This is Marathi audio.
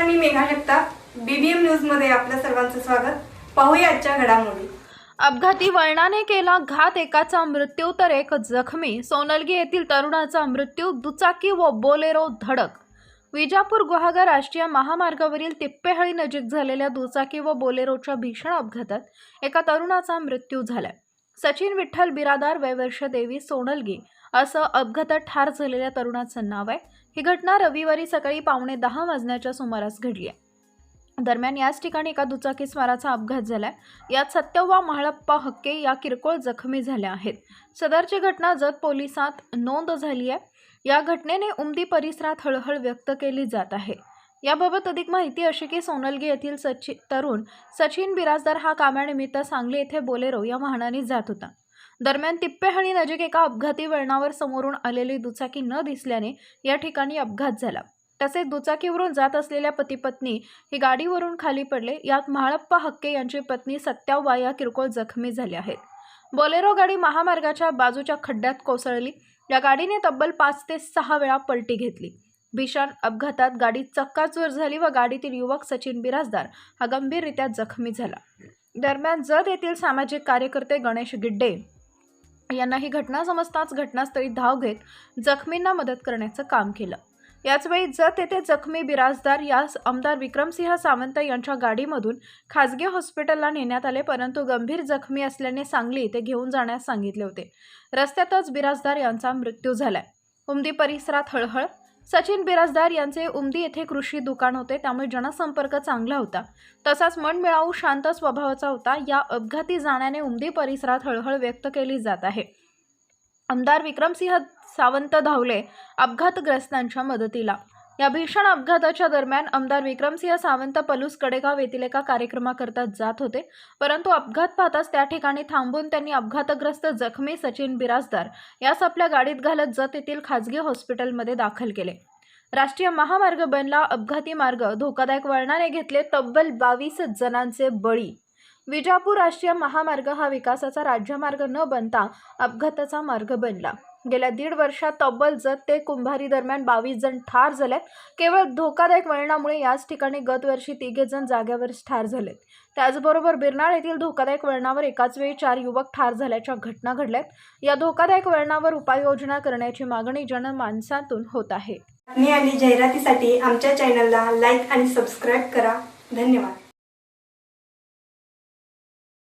मेघा जगताप. बीबीएम न्यूजमध्ये सर्वांचं स्वागत. पाहूया आजच्या घडामोडी. अपघाती वळणाने केला घात एकाचा मृत्यू तर एक जखमी. सोनलगी येथील तरुणाचा मृत्यू दुचाकी व बोलेरो धडक. विजापूर गुहागर राष्ट्रीय महामार्गावरील तिप्पेहळी नजीक झालेल्या दुचाकी व बोलेरोच्या भीषण अपघातात एका तरुणाचा मृत्यू झालाय. सचिन विठ्ठल बिरादार वैवर्ष देवी सोनलगी. असं अपघातात ठार झालेल्या तरुणाचं नाव आहे. ही घटना रविवारी सकाळी पावणे दहा वाजण्याच्या सुमारास घडली आहे. दरम्यान याच ठिकाणी एका दुचाकी स्वाराचा अपघात झालाय. यात सत्यव्वा महाळप्पा हक्के या किरकोळ जखमी झाल्या आहेत. सदरची घटना जत पोलिसात नोंद झाली आहे. या घटनेने उमदी परिसरात हळहळ व्यक्त केली जात आहे. याबाबत अधिक माहिती अशी की सोनलगी येथील सचिन तरुण सचिन बिराजदार हा कामानिमित्त सांगली येथे बोलेरो या वाहनाने जात होता. दरम्यान तिप्पेहळी नजीक एका अपघाती वळणावर समोरून आलेली दुचाकी न दिसल्याने या ठिकाणी अपघात झाला. तसेच दुचाकीवरून जात असलेल्या पती पत्नी ही गाडीवरून खाली पडले. यात म्हाळप्पा हक्के यांची पत्नी सत्याव्वा या किरकोळ जखमी झाल्या आहेत. बोलेरो गाडी महामार्गाच्या बाजूच्या खड्ड्यात कोसळली. या गाडीने तब्बल पाच ते सहा वेळा पलटी घेतली. भीषण अपघातात गाडी चक्काचूर झाली व गाडीतील युवक सचिन बिराजदार हा गंभीररित्या जखमी झाला. दरम्यान जत येथील सामाजिक कार्यकर्ते गणेश गिड्डे यांना ही घटना समजताच घटनास्थळी धाव घेत जखमींना मदत करण्याचं काम केलं. याचवेळी जत येथे जखमी बिराजदार यास आमदार विक्रमसिंह सावंत यांच्या गाडीमधून खासगी हॉस्पिटलला नेण्यात आले परंतु गंभीर जखमी असल्याने सांगली ते घेऊन जाण्यास सांगितले होते. रस्त्यातच बिराजदार यांचा मृत्यू झालाय. उमदी परिसरात हळहळ सचिन बिराजदार यांचे उमदी येथे कृषी दुकान होते. त्यामुळे जनसंपर्क चांगला होता. तसाच मनमिळावू शांत स्वभावाचा होता. या अपघाती जाण्याने उमदी परिसरात हळहळ व्यक्त केली जात आहे. आमदार विक्रमसिंह सावंत धावले अपघातग्रस्तांच्या मदतीला. या भीषण अपघाताच्या दरम्यान आमदार विक्रमसिंह सावंत पलूस कडेगाव येथील एका कार्यक्रमाकरता जात होते. परंतु अपघात पाहताच त्या ठिकाणी थांबून त्यांनी अपघातग्रस्त जखमी सचिन बिराजदार यास आपल्या गाडीत घालत जत येथील खाजगी हॉस्पिटलमध्ये दाखल केले. राष्ट्रीय महामार्ग बनला अपघाती मार्ग धोकादायक वळणाने घेतले तब्बल बावीस जणांचे बळी. विजापूर राष्ट्रीय महामार्ग हा विकासाचा राज्यमार्ग न बनता अपघाताचा मार्ग बनला. गेल्या दीड वर्षात तब्बल जत ते कुंभारी दरम्यान बावीस जण ठार झाले केवळ धोकादायक वळणामुळे याच ठिकाणी गतवर्षी तिघे जण जाग्यावरच ठार झालेत. त्याचबरोबर बिरनाळ येथील धोकादायक वळणावर एकाच वेळी चार युवक ठार झाल्याच्या घटना घडल्यात. या धोकादायक वळणावर उपाययोजना करण्याची मागणी जनमानसातून होत आहे. बातमी आणि जाहिरातीसाठी आमच्या चॅनलला लाईक आणि सबस्क्राईब करा. धन्यवाद.